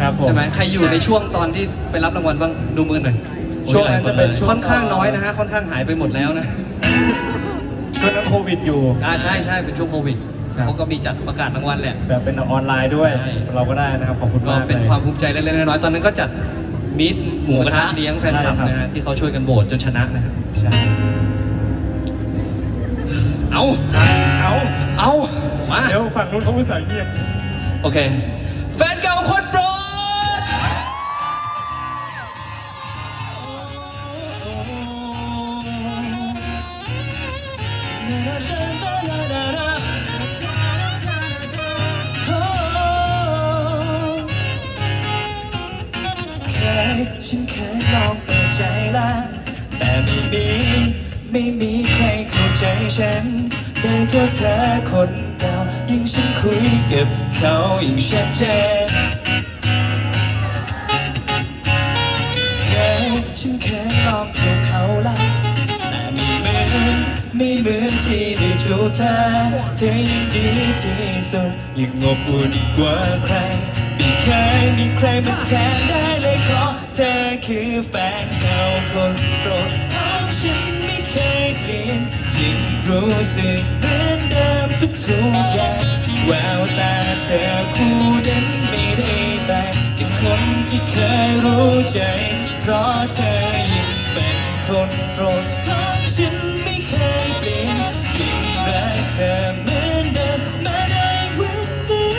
ครับผม ใช่ไหมใครอยู่ในช่วงตอนที่ไปรับรางวัลบ้างดูมือหน่อยช่วงนั้นจะเป็นช่วงค่อนข้างน้อยนะฮะค่อนข้างหายไปหมดแล้วนะช่วงนั้นโควิดอยู่ อ่าใช่ใช่เป็นช่วงโควิดครับ เขาก็มีจัดประกาศรางวัลแหละ แบบเป็นออนไลน์ด้วย ใช่ เราก็ได้นะครับ ขอบคุณก็มากเป็นลยความภูมิใจเล็กๆน้อยๆตอนนั้นก็จัดมิตหมูกระทะหมูกระทะเลี้ยงแฟนคลับใช่ครับนะฮะที่เขาช่วยกันโหวตจนชนะนะครับใช่เอาเอาเอามา เดี๋ยวฝั่งนู้นเขาอุตส่าห์เงียบ โอเค แฟนเก่าคน ฉันเคยลองเปิดใจแล้ว แต่ไม่มี ไม่มีใครเข้าใจฉัน ได้เจอเธอคนเก่ายิ่งฉันคุยกับเขายิ่งชัดเจนเคยฉันเคยลองจูบเขาแล้วแต่ไม่เหมือนไม่เหมือนที่ได้จูบเธอเธอยิ่งดีที่สุดยิ่งอบอุ่นกว่าใครไม่เคยมีใครมาแทนได้เลยเพราะ เธอคือแฟนเก่าคนโปรดของฉันไม่เคยเปลี่ยนยิ่งรู้สึกเหมือนเดิมทุกๆอย่างแววตาเธอคู่นั้นไม่ได้แต่จากคนที่เคยรู้ใจ เพราะเธอยิ่งเป็นคนโปรดของฉันไม่เคยเปลี่ยนยิ่งรักเธอเหมือนเดิมมาได้วันนี้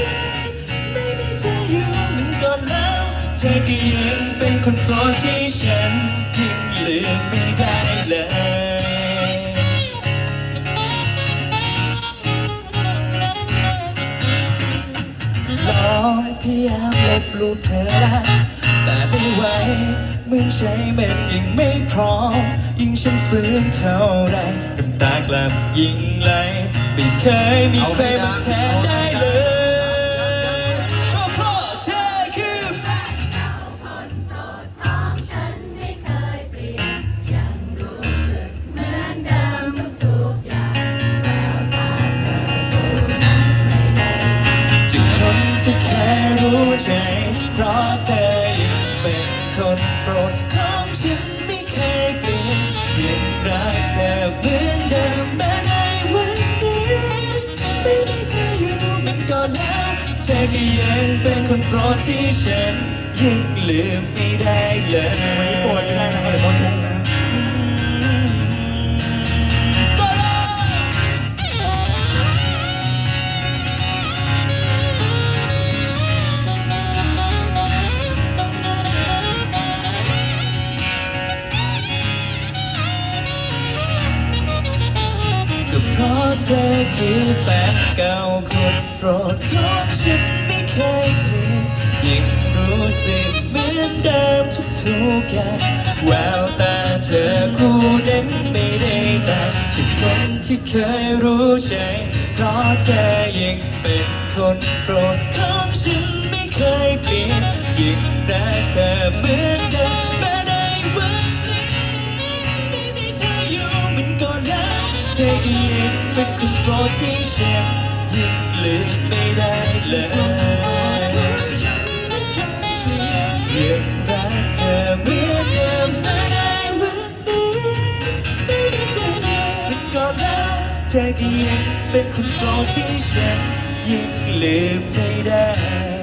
ไม่มีเธออยู่เหมือนก่อนแล้ว เธอก็ยังเป็น คนโปรดที่ฉันยังลืมไม่ได้เลยลองพยายามลบลูปเธอได้แต่ไม่ไหวเหมือนใจมันยังไม่พร้อม ยิ่งฉันฟื้นเท่าไรน้ำตากลับยิ่งไหลไม่เคยมีใครมาแทนได้เลย เธอก็ยังเป็นคนโปรดที่ฉันยังลืมไม่ได้เลยไม่ปรดไม่ได้นะเดี๋ยวเขาทุกนะก็เพราะเธอคือแฟนเก่าคนโปรดของ เหมือนเดิมทุกๆอย่างแววตาเธอคู่นั้นไม่ได้แต่างจากคนที่เคยรู้ใจ เพราะเธอยังเป็นคนโปรดของฉันไม่เคยเปลี่ยนยังรักเธอเหมือนเดิมแม้ในวันนี้ไม่มีเธออยู่เหมือนก่อนแล้วเธอก็ยังเป็นคนโปรดที่ฉันยังลืมไม่ได้เลย ธอก็ยังเป็นคนโปรดที่ฉันยังลืมไม่ได้